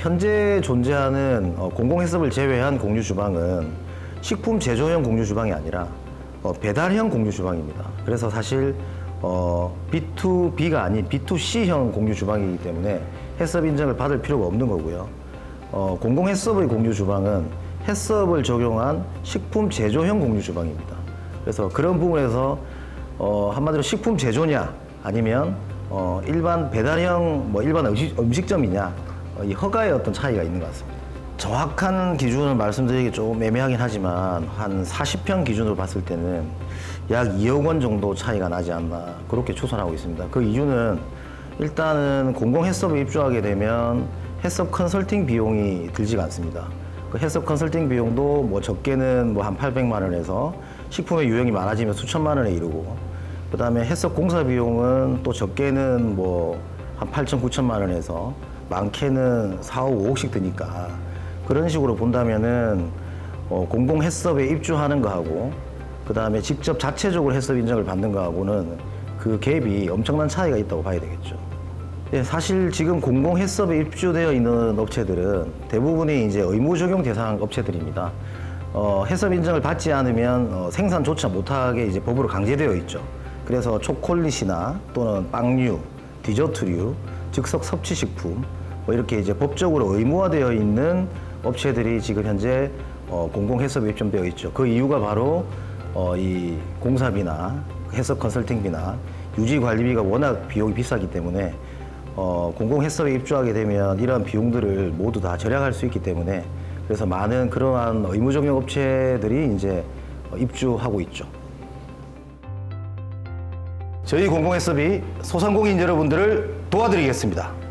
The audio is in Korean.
현재 존재하는 어, 공공해썹을 제외한 공유 주방은 식품 제조형 공유 주방이 아니라 어, 배달형 공유 주방입니다. 그래서 사실 어, B2B가 아닌 B2C형 공유 주방이기 때문에 해썹 인증을 받을 필요가 없는 거고요. 어, 공공 해썹의 공유 주방은 해썹을 적용한 식품 제조형 공유 주방입니다. 그래서 그런 부분에서 어, 한마디로 식품 제조냐 아니면 어, 일반 배달형 뭐 일반 음식, 음식점이냐 어, 이 허가의 어떤 차이가 있는 것 같습니다. 정확한 기준을 말씀드리기 좀 애매하긴 하지만 한 40평 기준으로 봤을 때는 약 2억 원 정도 차이가 나지 않나 그렇게 추산하고 있습니다. 그 이유는 일단은 공공 해썹에 입주하게 되면 해썹 컨설팅 비용이 들지가 않습니다. 그 해썹 컨설팅 비용도 뭐 적게는 뭐 한 800만 원에서 식품의 유형이 많아지면 수천만 원에 이르고 그다음에 해썹 공사 비용은 또 적게는 뭐 한 8천 9천만 원에서 많게는 4, 5, 5억씩 드니까 그런 식으로 본다면은 어, 공공 해썹에 입주하는 거하고 그 다음에 직접 자체적으로 해썹 인정을 받는 거하고는 그 갭이 엄청난 차이가 있다고 봐야 되겠죠. 예, 사실 지금 공공 해썹에 입주되어 있는 업체들은 대부분이 이제 의무 적용 대상 업체들입니다. 어, 해썹 인정을 받지 않으면 어, 생산조차 못하게 이제 법으로 강제되어 있죠. 그래서 초콜릿이나 또는 빵류, 디저트류, 즉석 섭취 식품 뭐 이렇게 이제 법적으로 의무화되어 있는 업체들이 지금 현재 어, 공공 해썹에 입점되어 있죠. 그 이유가 바로 어, 이 공사비나 해썹 컨설팅비나 유지 관리비가 워낙 비용이 비싸기 때문에 어, 공공 해썹에 입주하게 되면 이러한 비용들을 모두 다 절약할 수 있기 때문에 그래서 많은 그러한 의무 적용 업체들이 이제 어, 입주하고 있죠. 저희 공공 해썹이 소상공인 여러분들을 도와드리겠습니다.